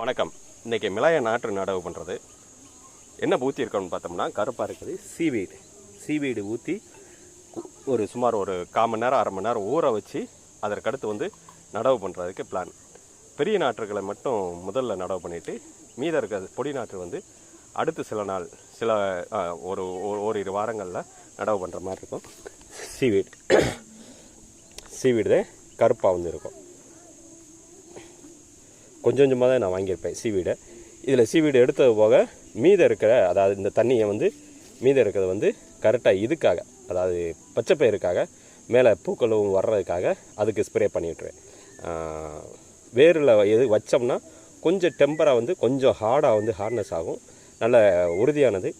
வணக்கம். இன்றைக்கி மிளகாய நாற்று நடவு பண்ணுறது என்ன ஊற்றி இருக்கோம்னு பார்த்தோம்னா கருப்பாக இருக்குது சீவீடு சீவீடு ஊற்றி ஒரு சுமார் ஒரு கால் மணி நேரம் அரை மணி நேரம் ஊற வச்சு அதற்கடுத்து வந்து நடவு பண்ணுறதுக்கு பிளான் பெரிய நாற்றுகளை மட்டும் முதல்ல நடவு பண்ணிவிட்டு மீதம் இருக்க பொடி நாற்று வந்து அடுத்து சில நாள் சில ஒரு ஒரு- ஓரிரு வாரங்களில் நடவு பண்ணுற மாதிரி இருக்கும். சீவீடு சீவீடு தான் கருப்பாக வந்து இருக்கும். கொஞ்சம் கொஞ்சமாக தான் நான் வாங்கியிருப்பேன் சீவீடை இதில் சீவீடு எடுத்தது போக மீதம் இருக்கிற அதாவது இந்த தண்ணியை வந்து மீதம் இருக்கிறது வந்து கரெக்டாக இதுக்காக அதாவது பச்சை பயிருக்காக மேலே பூக்களும் வர்றதுக்காக அதுக்கு ஸ்ப்ரே பண்ணிவிட்ருவேன் வேரில் எது வச்சோம்னா கொஞ்சம் டெம்பராக வந்து கொஞ்சம் ஹார்டாக வந்து ஹார்ட்னஸ் ஆகும். நல்ல உறுதியானது.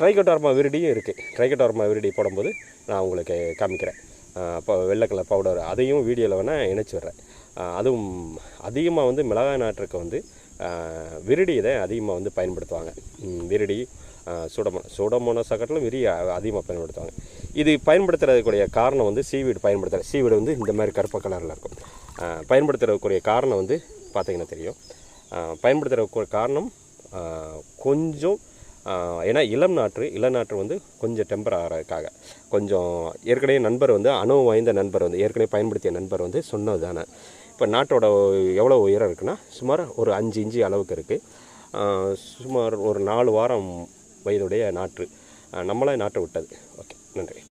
ட்ரைகோட்டார்மா விரிடியும் இருக்குது ட்ரைகோட்டார்மா விரிடி போடும்போது நான் உங்களுக்கு காமிக்கிறேன். அப்போ வெள்ளை கலர் பவுடர் அதையும் வீடியோவில் வேணால் இணைச்சி விட்றேன். அதுவும் அதிகமாக வந்து மிளகாய் நாற்றுக்கு வந்து ஆஹ் இதை அதிகமாக வந்து பயன்படுத்துவாங்க. விரடி விரிடி சுடமோ சுடமோன விரி அதிகமாக பயன்படுத்துவாங்க. இது பயன்படுத்துறதுக்குரிய காரணம் வந்து சீவீடு பயன்படுத்துகிற சீவீடு வந்து இந்த மாதிரி கருப்பு கலரில் இருக்கும். பயன்படுத்துறதுக்குரிய காரணம் வந்து பார்த்திங்கன்னா தெரியும். பயன்படுத்துகிற காரணம் கொஞ்சம் ஏன்னா இளம் நாற்று இளம் நாற்று வந்து கொஞ்சம் டெம்பர் ஆகிறதுக்காக. கொஞ்சம் ஏற்கனவே நண்பர் வந்து அனுபவம் வாய்ந்த நண்பர் வந்து ஏற்கனவே பயன்படுத்திய நண்பர் வந்து சொன்னது தானே இப்போ நாட்டோட எவ்வளோ உயரம் இருக்குன்னா சுமார் ஒரு அஞ்சு இன்ச்சு அளவுக்கு இருக்குது சுமார் ஒரு நாலு வாரம் வயதுடைய நாற்று. நம்மளே நாற்று விட்டது. ஓகே நன்றி.